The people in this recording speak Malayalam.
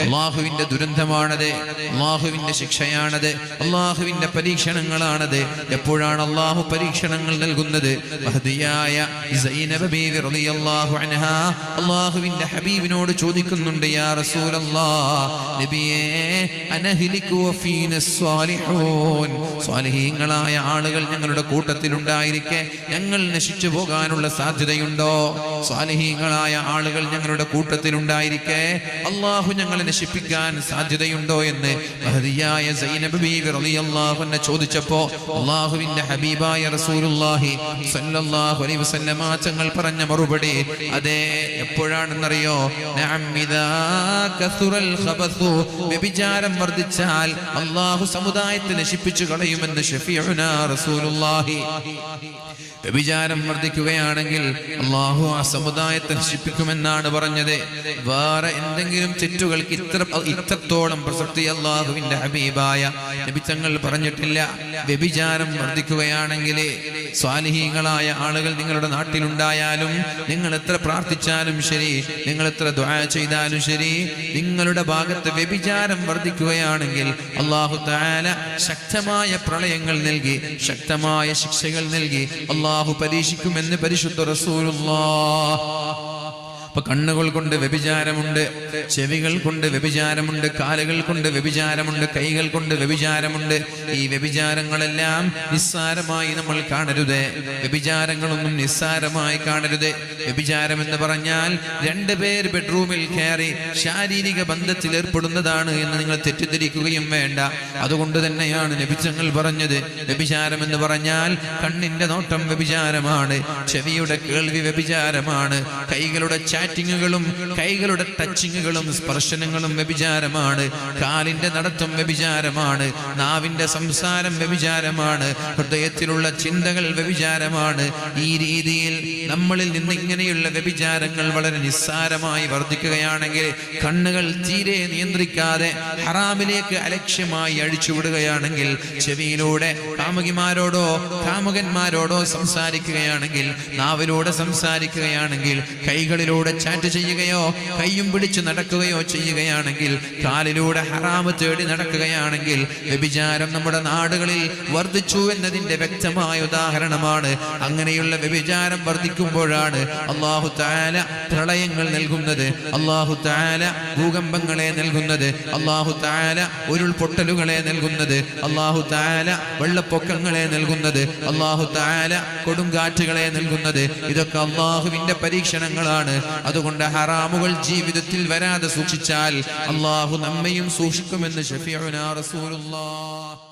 അള്ളാഹുവിന്റെ ദുരന്തമാണത്. അള്ളാഹുവിന്റെ ശിക്ഷയാണത്. അള്ളാഹുവിന്റെ പരീക്ഷണങ്ങളാണത്. എപ്പോഴാണ് അള്ളാഹു പരീക്ഷണങ്ങൾ നൽകുന്നത്? അള്ളാഹുവിന്റെ ഹബീബിനോട് ചോദിക്കുന്നുണ്ട് യാ റസൂലല്ലാഹ് നബിയേ ആളുകൾ ഞങ്ങളുടെ കൂട്ടത്തിൽ കൂട്ടത്തിലുണ്ടായിരിക്കെ ഞങ്ങൾ നശിച്ചു പോകാനുള്ള സാധ്യതയുണ്ടോ? സ്വാലിഹീങ്ങളായ ആളുകൾ ഞങ്ങളുടെ കൂട്ടത്തിൽ കൂട്ടത്തിലുണ്ടായിരിക്കെ അള്ളാഹു ഞങ്ങളെ നശിപ്പിക്കാൻ സാധ്യതയുണ്ടോ എന്ന് മഹദിയായ സൈനബ് ബീവി റളിയല്ലാഹു അൻഹ ചോദിച്ചപ്പോ അള്ളാഹുവിന്റെ ഹബീബായ റസൂലുള്ളാഹി സല്ലല്ലാഹു അലൈഹി വസല്ലമ തങ്ങൾ പറഞ്ഞ മറുപടി അതെ എപ്പോഴാണെന്നറിയോ? വ്യഭിചാരം വർദ്ധിച്ചാൽ അള്ളാഹു സമുദായത്തെ നശിപ്പിച്ചു കളയുമെന്ന് റസൂലുള്ളാഹി വ്യഭിചാരം വർദ്ധിക്കുകയാണെങ്കിൽ അള്ളാഹു ആ സമുദായത്തെ നശിപ്പിക്കുമെന്നാണ് പറഞ്ഞത്. വേറെ എന്തെങ്കിലും തെറ്റുകൾക്ക് ഇത്ര ഇത്രത്തോളം പ്രസക്തി അള്ളാഹുവിന്റെ ഹബീബായ ലഭിച്ചങ്ങൾ പറഞ്ഞിട്ടില്ല. വ്യഭിചാരം വർദ്ധിക്കുകയാണെങ്കിൽ സ്വാലിഹീങ്ങളായ ആളുകൾ നിങ്ങളുടെ നാട്ടിലുണ്ടായാലും നിങ്ങൾ എത്ര പ്രാർത്ഥിച്ചാലും ശരി നിങ്ങൾ എത്ര ദ്വാ ചെയ്താലും ശരി നിങ്ങളുടെ ഭാഗത്ത് വ്യഭിചാരം വർദ്ധിക്കുകയാണെങ്കിൽ അള്ളാഹു താല ശക്തമായ പ്രളയങ്ങൾ നൽകി ശക്തമായ ശിക്ഷകൾ നൽകി അള്ളാഹു പരീക്ഷിക്കുമെന്ന് പരിശുദ്ധ റസൂലുള്ളാ. അപ്പൊ കണ്ണുകൾ കൊണ്ട് വ്യഭിചാരമുണ്ട് ചെവികൾ കൊണ്ട് വ്യഭിചാരമുണ്ട് കാലുകൾ കൊണ്ട് വ്യഭിചാരമുണ്ട് കൈകൾ കൊണ്ട് വ്യഭിചാരമുണ്ട്. ഈ വ്യഭിചാരങ്ങളെല്ലാം നിസ്സാരമായി നമ്മൾ കാണരുത്. വ്യഭിചാരങ്ങളൊന്നും നിസ്സാരമായി കാണരുത്. വ്യഭിചാരം എന്ന് പറഞ്ഞാൽ രണ്ട് പേർ ബെഡ്റൂമിൽ കയറി ശാരീരിക ബന്ധത്തിൽ ഏർപ്പെടുന്നതാണ് എന്ന് നിങ്ങൾ തെറ്റിദ്ധരിക്കുകയും വേണ്ട. അതുകൊണ്ട് തന്നെയാണ് ലഭിച്ചങ്ങൾ പറഞ്ഞത്. വ്യഭിചാരം എന്ന് പറഞ്ഞാൽ കണ്ണിന്റെ നോട്ടം വ്യഭിചാരമാണ് ചെവിയുടെ കേൾവി വ്യഭിചാരമാണ് കൈകളുടെ ചാറ്റിങ്ങുകളും കൈകളുടെ ടച്ചിങ്ങുകളും സ്പർശനങ്ങളും വ്യഭിചാരമാണ്. കാലിന്റെ നടത്തം വ്യഭിചാരമാണ്. നാവിന്റെ സംസാരം വ്യഭിചാരമാണ്. ഹൃദയത്തിലുള്ള ചിന്തകൾ വ്യഭിചാരമാണ്. ഈ രീതിയിൽ നമ്മളിൽ നിന്ന് ഇങ്ങനെയുള്ള വ്യഭിചാരങ്ങൾ വളരെ നിസ്സാരമായി വർദ്ധിക്കുകയാണെങ്കിൽ കണ്ണുകൾ തീരെ നിയന്ത്രിക്കാതെ ഹറാമിലേക്ക് അലക്ഷ്യമായി അഴിച്ചുവിടുകയാണെങ്കിൽ ചെവിയിലൂടെ കാമുകിമാരോടോ കാമുകന്മാരോടോ സംസാരിക്കുകയാണെങ്കിൽ നാവിലൂടെ സംസാരിക്കുകയാണെങ്കിൽ കൈകളിലൂടെ ചാറ്റ് ചെയ്യുകയോ കൈയും പിടിച്ച് നടക്കുകയോ ചെയ്യുകയാണെങ്കിൽ കാലിലൂടെ ഹറാമ് തേടി നടക്കുകയാണെങ്കിൽ വ്യഭിചാരം നമ്മുടെ നാടുകളിൽ വർദ്ധിച്ചു എന്നതിന്റെ വ്യക്തമായ ഉദാഹരണമാണ്. അങ്ങനെയുള്ള വ്യഭിചാരം വർദ്ധിക്കുമ്പോഴാണ് അള്ളാഹു താല പ്രളയങ്ങൾ നൽകുന്നത്. അള്ളാഹു താല ഭൂകമ്പങ്ങളെ നൽകുന്നത്. അള്ളാഹു താല ഉരുൾപൊട്ടലുകളെ നൽകുന്നത്. അള്ളാഹു താല വെള്ളപ്പൊക്കങ്ങളെ നൽകുന്നത്. അള്ളാഹു താല കൊടുങ്കാറ്റുകളെ നൽകുന്നത്. ഇതൊക്കെ അള്ളാഹുവിന്റെ പരീക്ഷണങ്ങളാണ്. അതുകൊണ്ട് ഹറാമുകൾ ജീവിതത്തിൽ വരാതെ സൂക്ഷിച്ചാൽ അള്ളാഹു നമ്മയും സൂക്ഷിക്കുമെന്ന് ഷഫിയുനാ റസൂലുള്ളാഹ്